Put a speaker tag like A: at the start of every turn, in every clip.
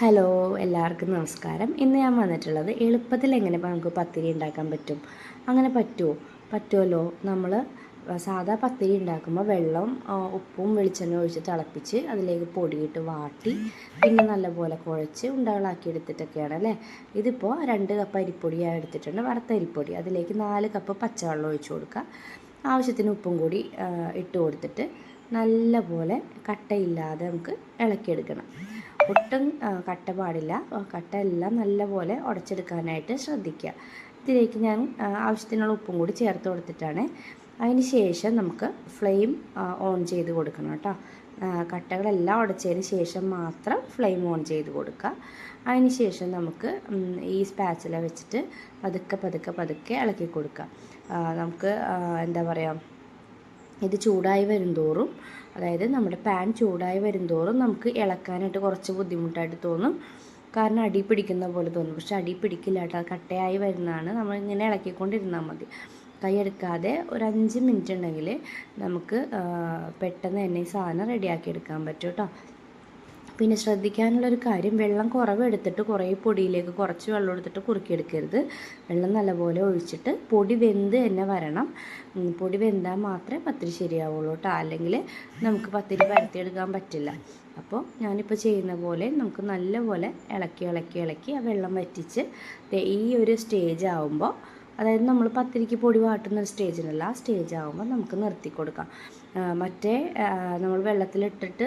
A: Hello എല്ലാവർക്കും നമസ്കാരം. ഇന്ന് ഞാൻ വന്നിട്ടുള്ളത് എളുപ്പത്തിൽ എങ്ങനെ നമുക്ക് പത്തിരി ഉണ്ടാക്കാൻ പറ്റും? അങ്ങനെ പറ്റുമോ പറ്റുമല്ലോ നമ്മൾ സാധാ പത്തിരി ഉണ്ടാക്കുമ്പോൾ വെള്ളം ഉപ്പും വെളിച്ചെണ്ണ ഒഴിച്ച് തിളപ്പിച്ച് അതിലേക്ക് പൊടിയിട്ട് വാട്ടി പിന്നെ നല്ലപോലെ കുഴച്ച് ഉണ്ടകളാക്കി എടുത്തിട്ടൊക്കെയാണ് അല്ലേ? ഇതിപ്പോൾ രണ്ട് കപ്പ് അരിപ്പൊടിയാണ് എടുത്തിട്ടുണ്ട്. വറുത്ത അരിപ്പൊടി. അതിലേക്ക് നാല് കപ്പ് പച്ചവെള്ളം ഒഴിച്ച് കൊടുക്കുക. ആവശ്യത്തിന് ഉപ്പും കൂടി ഇട്ട് കൊടുത്തിട്ട് നല്ലപോലെ കട്ടയില്ലാതെ നമുക്ക് ഇളക്കിയെടുക്കണം. ഒട്ടും കട്ട പാടില്ല. കട്ട എല്ലാം നല്ലപോലെ ഉടച്ചെടുക്കാനായിട്ട് ശ്രദ്ധിക്കുക. ഇതിലേക്ക് ഞാൻ ആവശ്യത്തിനുള്ള ഉപ്പും കൂടി ചേർത്ത് കൊടുത്തിട്ടാണ്. അതിന് ശേഷം നമുക്ക് ഫ്ലെയിം ഓൺ ചെയ്ത് കൊടുക്കണം കേട്ടോ. കട്ടകളെല്ലാം ഉടച്ചതിന് ശേഷം മാത്രം ഫ്ലെയിം ഓൺ ചെയ്ത് കൊടുക്കുക. അതിന് ശേഷം നമുക്ക് ഈ സ്പാച്ചില വെച്ചിട്ട് പതുക്കെ പതുക്കെ പതുക്കെ ഇളക്കി കൊടുക്കുക. നമുക്ക് എന്താ പറയുക ഇത് ചൂടായി വരുംതോറും അതായത് നമ്മുടെ പാൻ ചൂടായി വരുംതോറും നമുക്ക് ഇളക്കാനായിട്ട് കുറച്ച് ബുദ്ധിമുട്ടായിട്ട് തോന്നും. കാരണം അടി പിടിക്കുന്ന പോലെ തോന്നും. പക്ഷെ അടി പിടിക്കില്ല കേട്ടോ. കട്ടയായി വരുന്നതാണ്. നമ്മളിങ്ങനെ ഇളക്കിക്കൊണ്ടിരുന്നാൽ മതി. കൈ എടുക്കാതെ ഒരു അഞ്ച് മിനിറ്റ് ഉണ്ടെങ്കിൽ നമുക്ക് പെട്ടെന്ന് തന്നെ സാധനം റെഡിയാക്കി എടുക്കാൻ പറ്റും കേട്ടോ. പിന്നെ ശ്രദ്ധിക്കാനുള്ളൊരു കാര്യം വെള്ളം കുറവെടുത്തിട്ട് കുറേ പൊടിയിലേക്ക് കുറച്ച് വെള്ളം എടുത്തിട്ട് കുറുക്കിയെടുക്കരുത്. വെള്ളം നല്ലപോലെ ഒഴിച്ചിട്ട് പൊടി വെന്ത് തന്നെ വരണം. പൊടി വെന്താൽ മാത്രമേ പത്തിരി ശരിയാവുള്ളൂ കേട്ടോ. അല്ലെങ്കിൽ നമുക്ക് പത്തിരി പരത്തിയെടുക്കാൻ പറ്റില്ല. അപ്പോൾ ഞാനിപ്പോൾ ചെയ്യുന്ന പോലെ നമുക്ക് നല്ലപോലെ ഇളക്കി ഇളക്കി ഇളക്കി ആ വെള്ളം വറ്റിച്ച് ഈ ഒരു സ്റ്റേജ് ആവുമ്പോൾ അതായത് നമ്മൾ പത്തിരിക്ക് പൊടി വാട്ടുന്ന ഒരു സ്റ്റേജിനല്ല ആ സ്റ്റേജ് ആകുമ്പോൾ നമുക്ക് നിർത്തി കൊടുക്കാം. മറ്റേ നമ്മൾ വെള്ളത്തിലിട്ടിട്ട്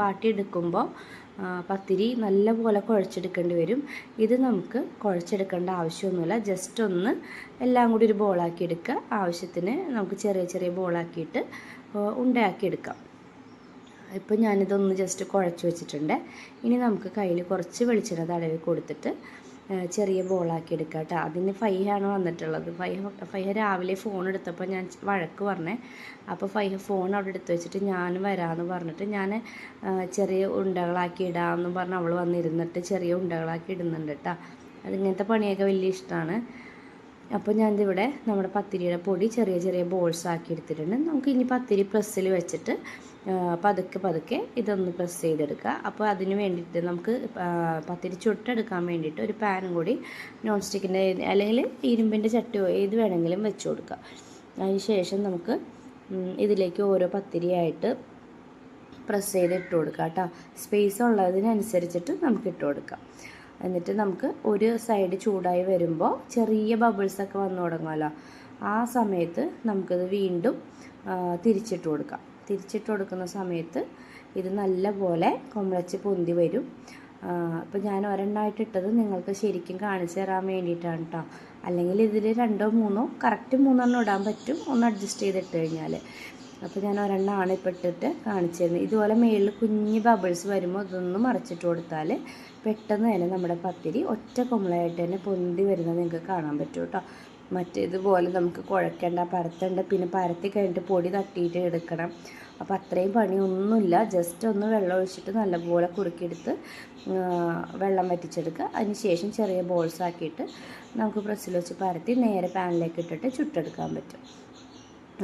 A: വാട്ടിയെടുക്കുമ്പോൾ പത്തിരി നല്ലപോലെ കുഴച്ചെടുക്കേണ്ടി വരും. ഇത് നമുക്ക് കുഴച്ചെടുക്കേണ്ട ആവശ്യമൊന്നുമില്ല. ജസ്റ്റ് ഒന്ന് എല്ലാം കൂടി ഒരു ബോളാക്കി എടുക്കുക ആവശ്യത്തിന് നമുക്ക് ചെറിയ ചെറിയ ബോളാക്കിയിട്ട് ഉണ്ടയാക്കി എടുക്കാം ഇപ്പം ഞാനിതൊന്ന് ജസ്റ്റ് കുഴച്ച് വെച്ചിട്ടുണ്ട്. ഇനി നമുക്ക് കയ്യിൽ കുറച്ച് വെളിച്ചെണ്ണ തടവി കൊടുത്തിട്ട് ചെറിയ ബോളാക്കി എടുക്കാം കേട്ടോ അതിന് ഫൈഹാണ് വന്നിട്ടുള്ളത്. ഫൈഹ ഫൈഹ രാവിലെ ഫോൺ എടുത്തപ്പോൾ ഞാൻ വഴക്ക് പറഞ്ഞേ അപ്പോൾ ഫൈഹ ഫോൺ അവിടെ എടുത്ത് വെച്ചിട്ട് ഞാൻ വരാമെന്ന് പറഞ്ഞിട്ട് ഞാൻ ചെറിയ ഉണ്ടകളാക്കി ഇടാമെന്ന് പറഞ്ഞ് അവൾ വന്നിരുന്നിട്ട് ചെറിയ ഉണ്ടകളാക്കി ഇടുന്നുണ്ട് കേട്ടോ അതിങ്ങനത്തെ പണിയൊക്കെ വലിയ ഇഷ്ടമാണ് അപ്പോൾ ഞാനിതിവിടെ നമ്മുടെ പത്തിരിയുടെ പൊടി ചെറിയ ചെറിയ ബോൾസ് ആക്കി എടുത്തിട്ടുണ്ട്. നമുക്ക് ഇനി പത്തിരി പ്രസ്സിൽ വെച്ചിട്ട് പതുക്കെ പതുക്കെ ഇതൊന്ന് പ്രസ് ചെയ്തെടുക്കുക. അപ്പോൾ അതിന് വേണ്ടിയിട്ട് നമുക്ക് പത്തിരി ചുട്ടെടുക്കാൻ വേണ്ടിയിട്ട് ഒരു പാനും കൂടി നോൺ സ്റ്റിക്കിന്റെ അല്ലെങ്കിൽ ഇരുമ്പിന്റെ ചട്ടിയോ ഏത് വേണമെങ്കിലും വെച്ച് കൊടുക്കുക. അതിന് ശേഷം നമുക്ക് ഇതിലേക്ക് ഓരോ പത്തിരിയായിട്ട് പ്രസ് ചെയ്ത് ഇട്ട് കൊടുക്കുക കേട്ടോ. സ്പേസ് ഉള്ളതിനനുസരിച്ചിട്ട് നമുക്ക് ഇട്ട് കൊടുക്കാം. എന്നിട്ട് നമുക്ക് ഒരു സൈഡ് ചൂടായി വരുമ്പോൾ ചെറിയ ബബിൾസൊക്കെ വന്നു തുടങ്ങുമല്ലോ. ആ സമയത്ത് നമുക്കത് വീണ്ടും തിരിച്ചിട്ട് കൊടുക്കാം. തിരിച്ചിട്ട് കൊടുക്കുന്ന സമയത്ത് ഇത് നല്ലപോലെ കുമ്പളച്ച് പൊന്തി വരും. അപ്പോൾ ഞാൻ ഒരെണ്ണമായിട്ട് ഇട്ടത് നിങ്ങൾക്ക് ശരിക്കും കാണിച്ചു തരാൻ വേണ്ടിയിട്ടാണ് കേട്ടോ അല്ലെങ്കിൽ ഇതിൽ രണ്ടോ മൂന്നോ കറക്റ്റ് മൂന്നെണ്ണം ഇടാൻ പറ്റും. ഒന്ന് അഡ്ജസ്റ്റ് ചെയ്തിട്ട് കഴിഞ്ഞാൽ അപ്പോൾ ഞാൻ ഒരെണ്ണമാണ് ഇപ്പോൾ ഇട്ടിട്ട് കാണിച്ചു തരുന്നത്. ഇതുപോലെ മേളിൽ കുഞ്ഞ് ബബിൾസ് വരുമ്പോൾ ഇതൊന്ന് മറച്ചിട്ട് കൊടുത്താൽ പെട്ടെന്ന് തന്നെ നമ്മുടെ പത്തിരി ഒറ്റ കുമ്പളായിട്ട് തന്നെ പൊന്തി വരുന്നത് നിങ്ങൾക്ക് കാണാൻ പറ്റും കേട്ടോ മറ്റേതുപോലെ നമുക്ക് കുഴക്കേണ്ട പരത്തേണ്ട പിന്നെ പരത്തി കഴിഞ്ഞിട്ട് പൊടി തട്ടിയിട്ട് എടുക്കണം. അപ്പോൾ അത്രയും പണിയൊന്നുമില്ല. ജസ്റ്റ് ഒന്ന് വെള്ളം ഒഴിച്ചിട്ട് നല്ലപോലെ കുറുക്കിയെടുത്ത് വെള്ളം വറ്റിച്ചെടുക്കുക. അതിന് ശേഷം ചെറിയ ബോൾസ് ആക്കിയിട്ട് നമുക്ക് പ്രസ്സിൽ വെച്ച് പരത്തി നേരെ പാനിലേക്ക് ഇട്ടിട്ട് ചുട്ടെടുക്കാൻ പറ്റും.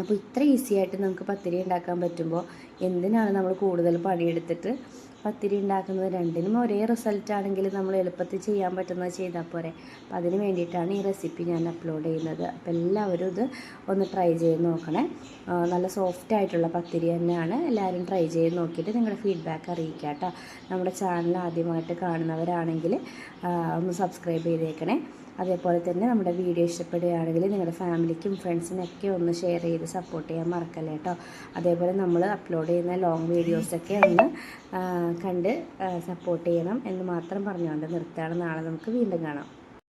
A: അപ്പോൾ ഇത്ര ഈസി ആയിട്ട് നമുക്ക് പത്തിരി ഉണ്ടാക്കാൻ പറ്റുമ്പോൾ എന്തിനാണ് നമ്മൾ കൂടുതൽ പണിയെടുത്തിട്ട് പത്തിരി ഉണ്ടാക്കുന്നത് രണ്ടിനും ഒരേ റിസൾട്ട് ആണെങ്കിൽ നമ്മൾ എളുപ്പത്തിൽ ചെയ്യാൻ പറ്റുന്നത് ചെയ്താൽ പോരെ. അപ്പോൾ അതിന് വേണ്ടിയിട്ടാണ് ഈ റെസിപ്പി ഞാൻ അപ്ലോഡ് ചെയ്യുന്നത്. അപ്പോൾ എല്ലാവരും ഇത് ഒന്ന് ട്രൈ ചെയ്ത് നോക്കണേ. നല്ല സോഫ്റ്റ് ആയിട്ടുള്ള പത്തിരി തന്നെയാണ്. എല്ലാവരും ട്രൈ ചെയ്ത് നോക്കിയിട്ട് നിങ്ങളുടെ ഫീഡ്ബാക്ക് അറിയിക്കുക കേട്ടോ. നമ്മുടെ ചാനൽ ആദ്യമായിട്ട് കാണുന്നവരാണെങ്കിൽ ഒന്ന് സബ്സ്ക്രൈബ് ചെയ്തേക്കണേ. അതേപോലെ തന്നെ നമ്മുടെ വീഡിയോ ഇഷ്ടപ്പെടുകയാണെങ്കിൽ നിങ്ങളുടെ ഫാമിലിക്കും ഫ്രണ്ട്സിനൊക്കെ ഒന്ന് ഷെയർ ചെയ്ത് സപ്പോർട്ട് ചെയ്യാൻ മറക്കല്ലേ കേട്ടോ. അതേപോലെ നമ്മൾ അപ്ലോഡ് ചെയ്യുന്ന ലോങ് വീഡിയോസൊക്കെ ഒന്ന് കണ്ട് സപ്പോർട്ട് ചെയ്യണം എന്ന് മാത്രം പറഞ്ഞുകൊണ്ട് നിർത്തുകയാണ്. നാളെ നമുക്ക് വീണ്ടും കാണാം.